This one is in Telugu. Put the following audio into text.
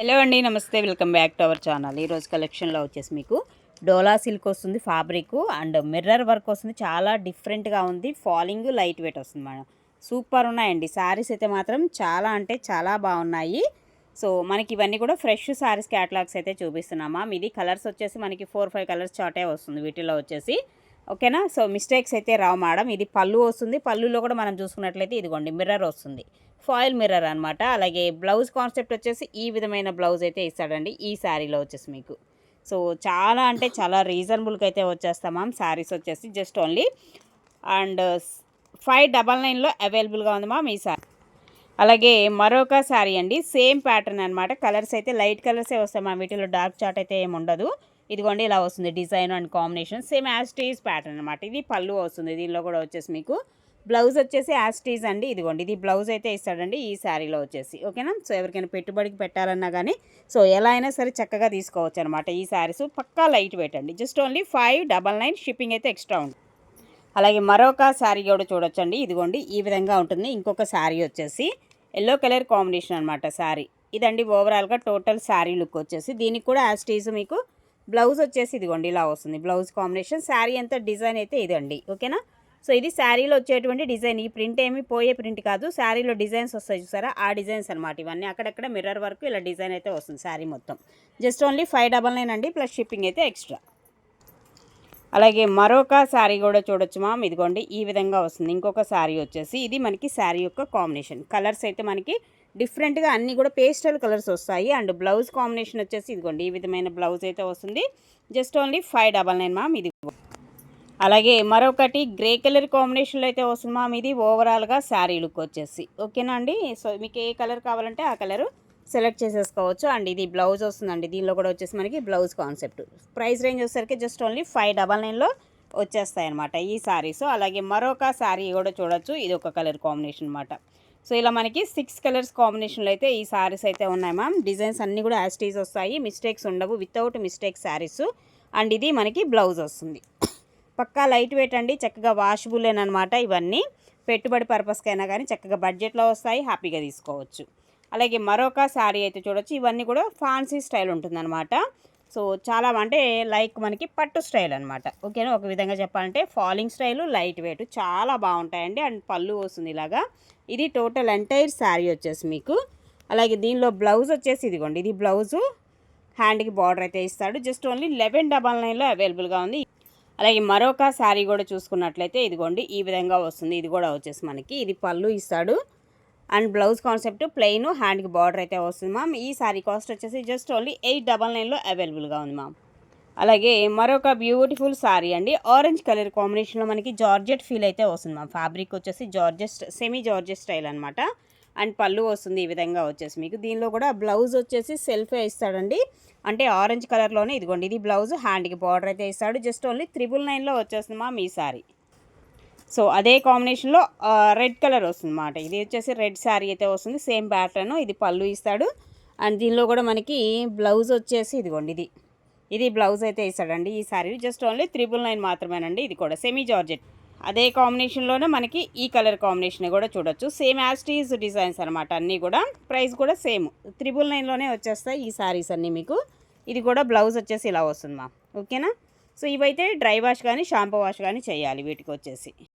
హలో అండి నమస్తే. Welcome back to our channel. ఈరోజు కలెక్షన్లో వచ్చేసి మీకు డోలా సిల్క్ వస్తుంది ఫ్యాబ్రిక్ అండ్ మిర్రర్ వర్క్ వస్తుంది. చాలా డిఫరెంట్గా ఉంది. ఫాలింగ్ లైట్ వెయిట్ వస్తుంది మేడం. సూపర్ ఉన్నాయండి. శారీస్ అయితే మాత్రం చాలా అంటే చాలా బాగున్నాయి. సో మనకి ఇవన్నీ కూడా ఫ్రెష్ శారీస్ క్యాటలాగ్స్ అయితే చూపిస్తున్నామా? మీది కలర్స్ వచ్చేసి మనకి ఫోర్ ఫైవ్ కలర్స్ చాటే వస్తుంది వీటిలో వచ్చేసి. ఓకేనా సో మిస్టేక్స్ అయితే రావు మేడం. ఇది పళ్ళు వస్తుంది. పళ్ళులో కూడా మనం చూసుకున్నట్లయితే ఇదిగోండి మిర్రర్ వస్తుంది. ఫాయిల్ మిర్రర్ అనమాట అలాగే బ్లౌజ్ కాన్సెప్ట్ వచ్చేసి ఈ విధమైన బ్లౌజ్ అయితే ఇస్తాడండి. ఈ శారీలో వచ్చేసి మీకు. సో చాలా అంటే చాలా రీజనబుల్గా అయితే వచ్చేస్తాం మ్యామ్. శారీస్ వచ్చేసి just only and five double నైన్లో అవైలబుల్గా ఉంది మ్యామ్ ఈ శారీ. అలాగే మరొక శారీ అండి. సేమ్ ప్యాటర్న్ అనమాట కలర్స్ అయితే లైట్ కలర్సే వస్తాయి మా వీటిలో డార్క్ చాట్ అయితే ఏమి ఉండదు. ఇదిగోండి ఇలా వస్తుంది design and combination. Same as these pattern అనమాట ఇది పళ్ళు వస్తుంది. దీనిలో కూడా వచ్చేసి మీకు బ్లౌజ్ వచ్చేసి యాస్టీజ్ అండి. ఇదిగోండి ఇది బ్లౌజ్ అయితే ఇస్తాడండి ఈ శారీలో వచ్చేసి. ఓకేనా? సో ఎవరికైనా పెట్టుబడికి పెట్టాలన్నా కానీ సో ఎలా అయినా సరే చక్కగా తీసుకోవచ్చు అనమాట ఈ శారీస్. పక్కా లైట్ వెయిట్ అండి. Just only five double nine shipping అయితే ఎక్స్ట్రా ఉంటుంది అలాగే మరొక శారీ కూడా చూడొచ్చండి. ఇదిగోండి ఈ విధంగా ఉంటుంది. ఇంకొక శారీ వచ్చేసి ఎల్లో కలర్ కాంబినేషన్ అనమాట శారీ. ఇదండి ఓవరాల్గా టోటల్ శారీ లుక్ వచ్చేసి. దీనికి కూడా యాస్టీజ్ మీకు బ్లౌజ్ వచ్చేసి ఇదిగోండి ఇలా వస్తుంది. Blouse combination. శారీ అంతా డిజైన్ అయితే ఇదండి. ఓకేనా? సో ఇది శారీలో వచ్చేటువంటి డిజైన్. ఈ ప్రింట్ ఏమి పోయే ప్రింట్ కాదు. శారీలో డిజైన్స్ వస్తాయి చూసారా? ఆ డిజైన్స్ అనమాట ఇవన్నీ. అక్కడక్కడ మిర్రర్ వరకు ఇలా డిజైన్ అయితే వస్తుంది శారీ మొత్తం. Just only five double nine అండి ప్లస్ షిప్పింగ్ అయితే ఎక్స్ట్రా. అలాగే మరొక శారీ కూడా చూడొచ్చు మామ్. ఇదిగోండి ఈ విధంగా వస్తుంది. ఇంకొక శారీ వచ్చేసి ఇది మనకి శారీ యొక్క కాంబినేషన్. కలర్స్ అయితే మనకి డిఫరెంట్గా అన్నీ కూడా పేస్టల్ కలర్స్ వస్తాయి. అండ్ బ్లౌజ్ కాంబినేషన్ వచ్చేసి ఇదిగోండి ఈ విధమైన బ్లౌజ్ అయితే వస్తుంది. Just only five double nine ma'am. ఇది అలాగే మరొకటి గ్రే కలర్ కాంబినేషన్లో అయితే వస్తుంది మామ్ ఇది ఓవరాల్గా శారీ లుక్ వచ్చేసి. ఓకేనా అండి? సో మీకు ఏ కలర్ కావాలంటే ఆ కలరు సెలెక్ట్ చేసేసుకోవచ్చు. అండ్ ఇది బ్లౌజ్ వస్తుందండి. దీనిలో కూడా వచ్చేసి మనకి బ్లౌజ్ కాన్సెప్ట్. ప్రైస్ రేంజ్ వచ్చేసరికి జస్ట్ ఓన్లీ ఫైవ్ డబల్ నైన్లో వచ్చేస్తాయి అనమాట ఈ శారీస్. అలాగే మరొక శారీ కూడా చూడొచ్చు. ఇది ఒక కలర్ కాంబినేషన్ అనమాట సో ఇలా మనకి సిక్స్ కలర్స్ కాంబినేషన్లో అయితే ఈ శారీస్ అయితే ఉన్నాయి మ్యామ్. డిజైన్స్ అన్నీ కూడా యాస్టీస్ వస్తాయి. మిస్టేక్స్ ఉండవు. Without mistake saris. అండ్ ఇది మనకి బ్లౌజ్ వస్తుంది. పక్కా లైట్ వెయిట్ అండి చక్కగా వాషబుల్ అనమాట ఇవన్నీ. పెట్టుబడి పర్పస్కైనా కానీ చక్కగా బడ్జెట్లో వస్తాయి హ్యాపీగా తీసుకోవచ్చు. అలాగే మరొక శారీ అయితే చూడొచ్చు ఇవన్నీ కూడా ఫాన్సీ స్టైల్ ఉంటుందన్నమాట. సో చాలా అంటే లైక్ మనకి పట్టు స్టైల్ అనమాట ఓకేనా ఒక విధంగా చెప్పాలంటే ఫాలింగ్ స్టైలు లైట్ వెయిట్ చాలా బాగుంటాయండి. అండ్ పళ్ళు వస్తుంది ఇలాగా. ఇది టోటల్ ఎంటైర్ శారీ వచ్చేసి మీకు. అలాగే దీనిలో బ్లౌజ్ వచ్చేసి ఇదిగోండి ఇది బ్లౌజు హ్యాండ్కి బార్డర్ అయితే ఇస్తాడు. జస్ట్ ఓన్లీ లెవెన్ డబల్ నైన్లో అవైలబుల్గా ఉంది. అలాగే మరొక శారీ కూడా చూసుకున్నట్లయితే ఇదిగోండి ఈ విధంగా వస్తుంది. ఇది కూడా వచ్చేసి మనకి ఇది పళ్ళు ఇస్తాడు. అండ్ బ్లౌజ్ కాన్సెప్ట్ ప్లెయిన్ హ్యాండ్కి బార్డర్ అయితే వస్తుంది మ్యామ్ ఈ శారీ కాస్ట్ వచ్చేసి జస్ట్ ఓన్లీ ఎయిట్ డబల్ నైన్లో అవైలబుల్గా ఉంది మ్యామ్ అలాగే మరొక బ్యూటిఫుల్ శారీ అండి. ఆరెంజ్ కలర్ కాంబినేషన్లో మనకి జార్జెట్ ఫీల్ అయితే వస్తుంది మ్యామ్ ఫ్యాబ్రిక్ వచ్చేసి జార్జెస్ సెమీ జార్జెట్ స్టైల్ అనమాట అండ్ పళ్ళు వస్తుంది ఈ విధంగా వచ్చేసి మీకు. దీనిలో కూడా బ్లౌజ్ వచ్చేసి సెల్ఫే ఇస్తాడండి. అంటే ఆరెంజ్ కలర్లోనే ఇదిగోండి ఇది బ్లౌజ్ హ్యాండ్కి బార్డర్ అయితే ఇస్తాడు. జస్ట్ ఓన్లీ త్రిబుల్ నైన్లో వచ్చేస్తుంది మా మీ సారీ. సో అదే కాంబినేషన్లో రెడ్ కలర్ వస్తుంది అన్నమాట ఇది వచ్చేసి రెడ్ శారీ అయితే వస్తుంది. సేమ్ ప్యాటర్న్ ఇది పళ్ళు ఇస్తాడు. అండ్ దీనిలో కూడా మనకి బ్లౌజ్ వచ్చేసి ఇదిగోండి ఇది. ఇది బ్లౌజ్ అయితే ఇస్తాడండి ఈ saree just only triple nine మాత్రమేనండి ఇది కూడా. సెమీ జార్జెట్ అదే కాంబినేషన్లోనే మనకి ఈ కలర్ కాంబినేషన్ కూడా చూడొచ్చు. సేమ్ యాస్టీజ్ డిజైన్స్ అనమాట అన్నీ కూడా ప్రైస్ కూడా సేమ్ త్రిబుల్ నైన్లోనే వచ్చేస్తాయి ఈ శారీస్ అన్నీ మీకు. ఇది కూడా బ్లౌజ్ వచ్చేసి ఇలా వస్తుంది మా ఓకేనా సో ఇవైతే డ్రై వాష్ కానీ షాంపూ వాష్ కానీ చేయాలి వీటికి వచ్చేసి.